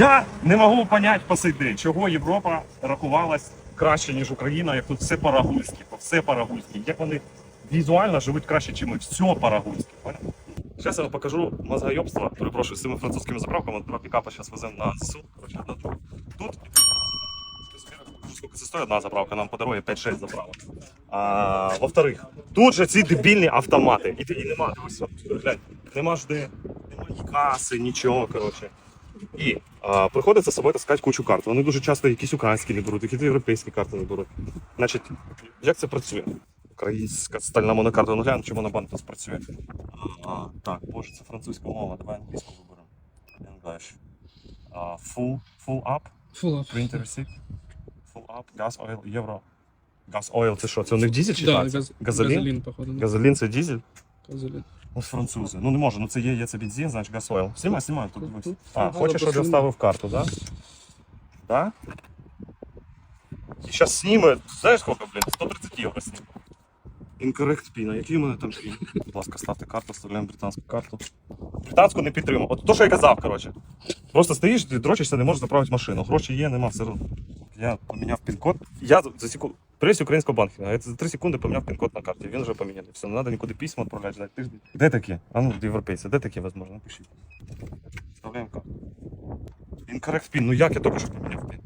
Я не можу понять по сей день, чого Європа рахувалась краще, ніж Україна, як тут все по-рагульськи, все по-рагульськи. Як вони візуально живуть краще, ніж ми. Все по-рагульськи. Зараз я вам покажу мозгойобство. Перепрошую, з цими французькими заправками. Два пікапа зараз веземо на ЗСУ. Короче, одна. Тут тут. Скільки це стоїть одна заправка, нам по дорозі 5-6 заправок. А, во-вторых, тут же ці дебільні автомати. І, і нема, дивись, глянь, нема ж де, нема каси, нічого, коротше. І а, приходиться з собою таскати кучу карт. Вони дуже часто якісь українські не беруть, якісь європейські карти не беруть. Значить, як це працює? Українська стальна монокарта, ну глянь, чому на банк тут працює. А, так, боже, це французька мова, давай англійську виберемо. English. А, full, full up, Full up. printer receipt. Full up, gas, oil, євро. Gas oil це що? Це у них дізель чи Да, так? газ, Газолін? газолін, походу. Газолін це дізель? Газолін. Ну, французи. Ну не може, ну це є, є це бензин, значить газойл. Знімай, знімай тут дивись. Тут А, хочеш, щоб я вставив карту, да? Да? І зараз сніме, знаєш сколько, блін? 130 євро сніме. Incorrect PIN. Який у мене там PIN? Будь ласка, ставте карту, вставляємо британську карту. Британську не підтримав. От то, що я казав, коротше. Просто стоїш, ти дрочишся, не можеш заправити машину. Гроші є, нема, все одно. Я поміняв пін-код. Я за- за секунду. Пресс українського банку. Я за 3 секунди поміняв пін-код на карті. Він вже поміняний. Все, не треба нікуди письма відправляти, ждати тиждень. Де такі? А ну, європейці, де такі, можливо, напишіть. Вставляємо карту. Incorrect PIN. Ну як я тільки що поміняв пін?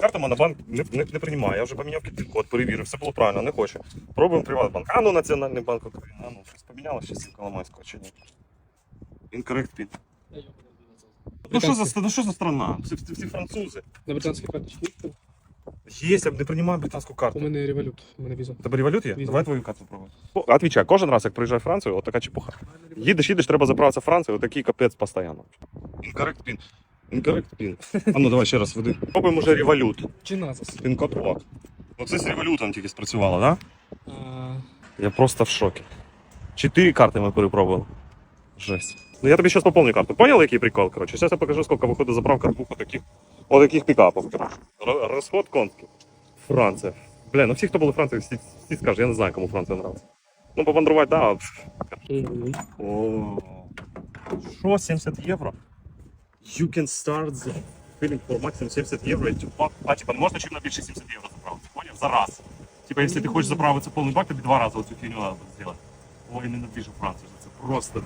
Карта Монобанк не, не, не приймає. Я вже поміняв пін-код, перевірив, все було правильно, не хоче. Пробуємо Приватбанк. А ну Національний банк України. А ну, щось поміняло ще з Коломайського чи ні? Incorrect PIN. Ну що за, ну, що за страна? Всі, всі французи. На британській карточці Є, я б не приймаю британську У карту. мене револют, у мене віза. Тебе револют є? Віза. Давай твою карту пробуй. Отвічай, кожен раз, як приїжджаю в Францію, от така чепуха. Їдеш, їдеш, треба заправитися в Францію, отакий капець постійно. Incorrect PIN. Incorrect PIN. А ну давай ще раз веди. Пробуємо вже револют. Чи назас? Пін-код лок. Оце з револютом тільки спрацювало, так? Да? А, Я просто в шокі. Чотири карти ми перепробували. Жесть. Ну я тобі зараз поповню карту. Понял, який прикол? Короче, зараз я покажу, скільки виходить заправка двох таких, отаких пікапів. Короче. Розход конський. Франція. Бля, ну всі, хто були в Франції, всі, всі скажуть, я не знаю, кому Франція нравиться. Ну, попандрувати, да. пф. мгм. О, Що, 70 євро? You can start the filling for maximum 70 євро. to А, типа, не можна чим на більше 70 євро заправити, поняв? За раз. Типа, якщо ти хочеш заправитися повний бак, тобі два рази оцю фігню треба зробити. Ой, ненавижу Францію. Це просто